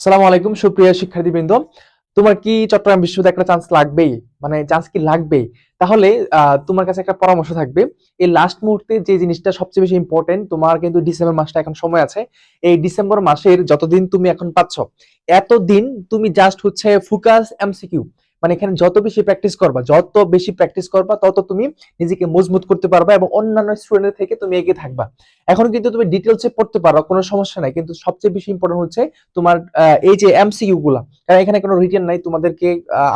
সালাম আলাইকুম, সুপ্রিয় শিক্ষার্থীবৃন্দ। তোমার কি চট্টগ্রাম বিশ্ববিদ্যালয়ে একটা চান্স লাগবেই? মানে চান্স কি লাগবেই? তাহলে তোমার কাছে একটা পরামর্শ থাকবে। এই লাস্ট মুহূর্তে যে জিনিসটা সবচেয়ে বেশি ইম্পর্টেন্ট তোমার কিন্তু ডিসেম্বর মাসটা এখন সময় আছে। এই ডিসেম্বর মাসের যতদিন তুমি এখন পাচ্ছ, এতদিন তুমি জাস্ট হচ্ছে ফোকাস এমসিকিউ মানে এখানে যত বেশি প্র্যাকটিস করবা, যত বেশি প্র্যাকটিস করবা, তত তুমি নিজেকে মজবুত করতে পারবা এবং অন্যান্য স্টুডেন্টের থেকে তুমি এগিয়ে থাকবা। এখন কিন্তু তুমি ডিটেলসে পড়তে পারো, কোনো সমস্যা নাই। কিন্তু সবচেয়ে বেশি ইম্পর্টেন্ট হচ্ছে তোমার এই যে এমসিকিউ গুলা। কারণ এখানে কোনো রিটেন নাই, তোমাদেরকে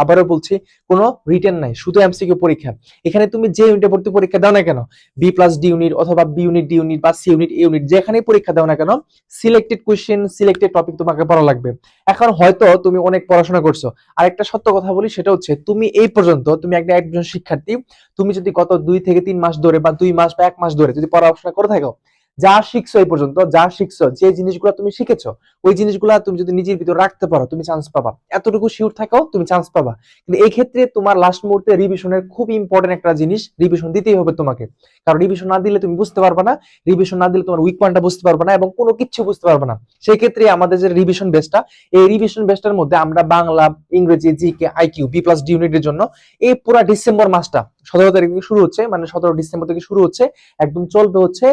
আবারও বলছি, কোনো রিটেন নাই, শুধু এমসিকিউ পরীক্ষা। এখানে তুমি যে ইউনিটে ভর্তি পরীক্ষা দাও না কেন বি প্লাস ডি ইউনিট অথবা বি ইউনিট ডি ইউনিট বা সি ইউনিট এ ইউনিট যেখানে পরীক্ষা দাও না কেন সিলেক্টেড কোয়েশ্চেন সিলেক্টেড টপিক তোমাকে পড়া লাগবে। এখন হয়তো তুমি অনেক পড়াশোনা করছ। আর একটা সত্য কথা বলি সেটা হচ্ছে তুমি এই পর্যন্ত তুমি একটা একজন শিক্ষার্থী, তুমি যদি গত দুই থেকে তিন মাস ধরে বা দুই মাস বা এক মাস ধরে যদি পড়াশোনা করে থাকো যা শিখছো এই পর্যন্ত, যা শিখছো, যে জিনিসগুলো তুমি শিখেছো, ওই জিনিসগুলো তুমি যদি নিজের ভিতর রাখতে পারো, তুমি চান্স পাবা। এতটুকু শিওর থাকো তুমি চান্স পাবা। কিন্তু এই ক্ষেত্রে তোমার লাস্ট মুহূর্তে রিভিশনের খুব ইম্পর্টেন্ট একটা জিনিস রিভিশন দিতেই হবে তোমাকে। কারণ রিভিশন না দিলে তুমি বুঝতে পারবে না রিভিশন না দিলে তোমার উইক পয়েন্টটা বুঝতে পারবে না এবং কোনো কিছু বুঝতে পারবে না। সেই ক্ষেত্রে আমাদের যে রিভিশন বেসটা এই রিভিশন বেসটার মধ্যে আমরা বাংলা, ইংরেজি G K I Q B plus D ইউনিটের জন্য এই পুরো ডিসেম্বর মাসটা সতেরো তারিখ থেকে শুরু হচ্ছে মানে সতেরো ডিসেম্বর থেকে শুরু হচ্ছে, একদম চলবে হচ্ছে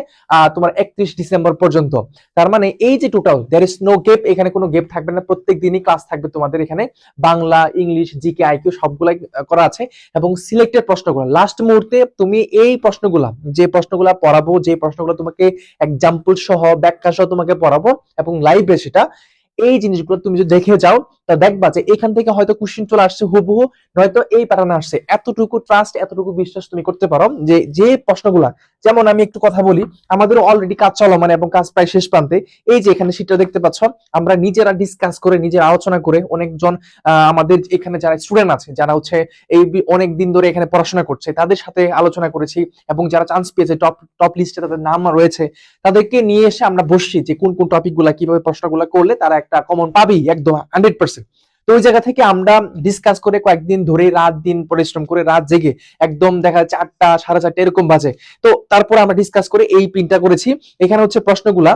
তোমার একত্রিশ ডিসেম্বর পর্যন্ত। তার মানে এই যে টোটাল দেয়ার ইজ নো গেপ এখানে কোনো গেপ থাকবে না, প্রত্যেক দিনই ক্লাস থাকবে তোমাদের এখানে, বাংলা, ইংলিশ জিকে আইকিউ সবগুলাই করা আছে, এবং সিলেক্টেড প্রশ্নগুলো। লাস্ট মুহূর্তে তুমি এই প্রশ্নগুলা, যে প্রশ্নগুলা পড়াবো, যে প্রশ্নগুলো তোমাকে এক্সাম্পল সহ, ব্যাখ্যা সহ তোমাকে পড়াবো, এবং লাইভে সেটা, এই জিনিসগুলো তুমি যদি দেখে যাও তা দেখবা যে এখান থেকে হয়তো কোশ্চিন চলে আসছে হুবহু, নয়তো এই প্যাটার্ন আসছে। এতটুকু ট্রাস্ট এতটুকু বিশ্বাস তুমি করতে পারো যে যে প্রশ্নগুলা, যেমন আমি একটু কথা বলি আমাদের অলরেডি কাজ চলমান এবং কাজ প্রায় শেষ প্রান্তে। এই যে এখানে সেটা দেখতে পাচ্ছ, আমরা নিজেরা ডিসকাস করে, নিজেরা আলোচনা করে অনেকজন আমাদের এখানে যারা স্টুডেন্ট আছে, যারা হচ্ছে এই অনেক দিন ধরে এখানে পড়াশোনা করছে, তাদের সাথে আলোচনা করেছি এবং যারা চান্স পেয়েছে টপ টপ লিস্টে তাদের নাম রয়েছে, তাদেরকে নিয়ে এসে আমরা বসছি যে কোন কোন টপিকগুলা কীভাবে প্রশ্নগুলো করলে তারা একটা কমন পাবেই, একদম হান্ড্রেড পার্সেন্ট তো ওই জায়গা থেকে আমরা ডিসকাস করে কয়েকদিন ধরে রাত দিন পরিশ্রম করে রাত জেগে একদম দেখা যাচ্ছে আটটা, সাড়ে চারটা এরকম বাজে। তো তারপর আমরা ডিসকাস করে এই পিনটা করেছি। এখানে হচ্ছে প্রশ্নগুলা,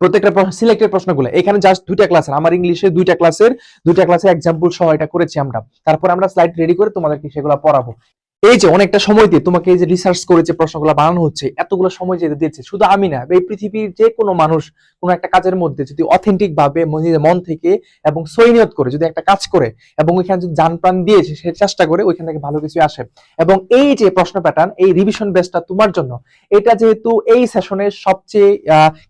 প্রত্যেকটা সিলেক্টেড প্রশ্নগুলো। এখানে জাস্ট দুইটা ক্লাসের আমার ইংলিশে দুইটা ক্লাসের দুইটা ক্লাসের এক্সাম্পল সহ এটা করেছি আমরা। তারপর আমরা স্লাইড রেডি করে তোমাদেরকে সেগুলো পড়াবো। এই যে অনেকটা সময় দিয়ে তোমাকে এই যে রিসার্চ করে যে প্রশ্নগুলো বানানো হচ্ছে, এতগুলো সময় যেতে দিয়েছে শুধু আমি না, এই পৃথিবীর যে কোনো মানুষ কোনো একটা কাজের মধ্যে যদি অথেন্টিক ভাবে মন থেকে এবং সৈনিয়ত করে যদি একটা কাজ করে এবং ওইখানে যদি যান প্রাণ দিয়েছে সে চেষ্টা করে, ওইখান থেকে ভালো কিছু আসে। এবং এই যে প্রশ্ন প্যাটার্ন এই রিভিশন বেসটা তোমার জন্য, এটা যেহেতু এই সেশনের সবচেয়ে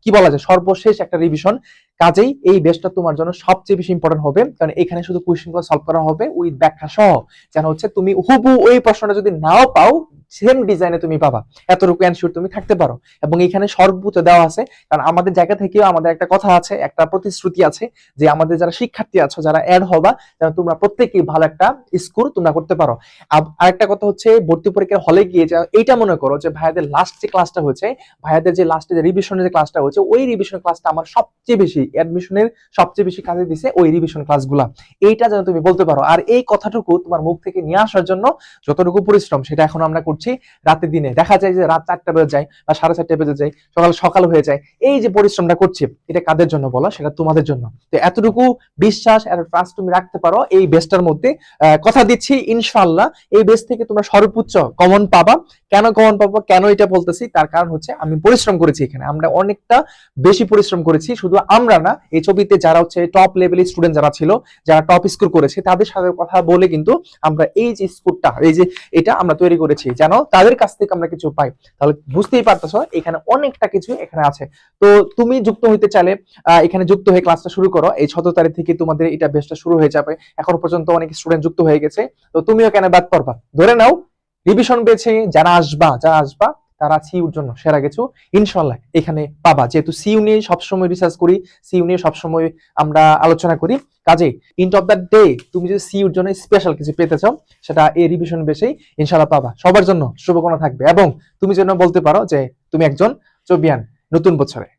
কি বলা যায়, সর্বশেষ একটা রিভিশন কাজেই এই বেসটা তোমার জন্য সবচেয়ে বেশি ইম্পর্টেন্ট হবে। কারণ এখানে শুধু কোয়েশ্চেনগুলো সলভ করা হবে উইথ ব্যাখ্যা সহ। যেন হচ্ছে তুমি হুবু ওই প্রশ্নটা যদি নাও পাও সেম ডিজাইনে তুমি পাবা। এতটুকু অ্যানসিওর তুমি থাকতে পারো। এবং এখানে সর্বোচ্চ দেওয়া আছে, কারণ আমাদের জায়গা থেকেও আমাদের একটা কথা আছে, একটা প্রতিশ্রুতি আছে, যে আমাদের যারা শিক্ষার্থী আছো, যারা অ্যাড হবা, যেন তোমরা প্রত্যেকেই ভালো একটা স্কোর তোমরা করতে পারো। আব- আরেকটা কথা হচ্ছে, ভর্তি পরীক্ষার হলে গিয়ে এইটা মনে করো যে ভাইয়াদের লাস্ট যে ক্লাসটা হয়েছে, ভাইয়াদের যে লাস্টে যে রিভিশনের যে ক্লাসটা হয়েছে, ওই রিভিশন ক্লাসটা আমার সবচেয়ে বেশি অ্যাডমিশনের সবচেয়ে বেশি কাজে দিছে ওই রিভিশন ক্লাসগুলা এইটা যেন তুমি বলতে পারো। আর এই কথাটুকু তোমার মুখ থেকে নিয়ে আসার জন্য যতটুকু পরিশ্রম, সেটা এখন আমরা করছি রাতে দিনে। দেখা যায় যে রাত চারটা বেজে যায় বা সাড়ে চারটা বেজে যায়, সকাল সকাল হয়ে যায়। এই যে পরিশ্রমটা করছি, এটা কাদের জন্য বলো? সেটা তোমাদের জন্য। তো এতটুকু বিশ্বাস আর ট্রাস্ট তুমি রাখতে পারো এই বেসটার মধ্যে। কথা দিচ্ছি ইনশাল্লাহ এই বেস থেকে তোমরা সর্বোচ্চ কমন পাবা। কেন কমন পাবো, কেন এটা বলতেছি, তার কারণ হচ্ছে আমি পরিশ্রম করেছি এখানে। আমরা অনেকটা বেশি পরিশ্রম করেছি, শুধু আমরা না, এই ছবিতে যারা হচ্ছে টপ লেভেলের স্টুডেন্ট যারা ছিল, যারা টপ স্কোর করেছে, তাদের সাথে কথা বলে কিন্তু আমরা এই যে স্কোরটা এই যে এটা আমরা তৈরি করেছি, যেন তাদের কাছ থেকে আমরা কিছু পাই। তাহলে বুঝতেই পারতেছো, এখানে অনেকটা কিছু এখানে আছে। তো তুমি যুক্ত হইতে চাইলে এখানে যুক্ত হয়ে ক্লাসটা শুরু করো। এই সতেরো তারিখ থেকে তোমাদের এটা বেসটা শুরু হয়ে যাবে। এখন পর্যন্ত অনেক স্টুডেন্ট যুক্ত হয়ে গেছে। তো তুমিও কেন বাদ পড়বা? ধরে নাও রিভিশন পেয়েছে, যারা আসবা যারা আসবা, তারা সিউর জন্য সেরা কিছু। ইনশাল্লাহ এখানে পাবা। যেহেতু সিউ নিয়ে সবসময় রিসার্চ করি সিউ নিয়ে সবসময় আমরা আলোচনা করি। কাজে ইন্ট অফ দ্য ডে তুমি যদি সিউর জন্য স্পেশাল কিছু পেতে চাও, সেটা এই রিভিশন বেসেই ইনশাল্লাহ পাবা। সবার জন্য শুভকামনা থাকবে। এবং তুমি যেন বলতে পারো যে, তুমি একজন চবিয়ান নতুন বছরে।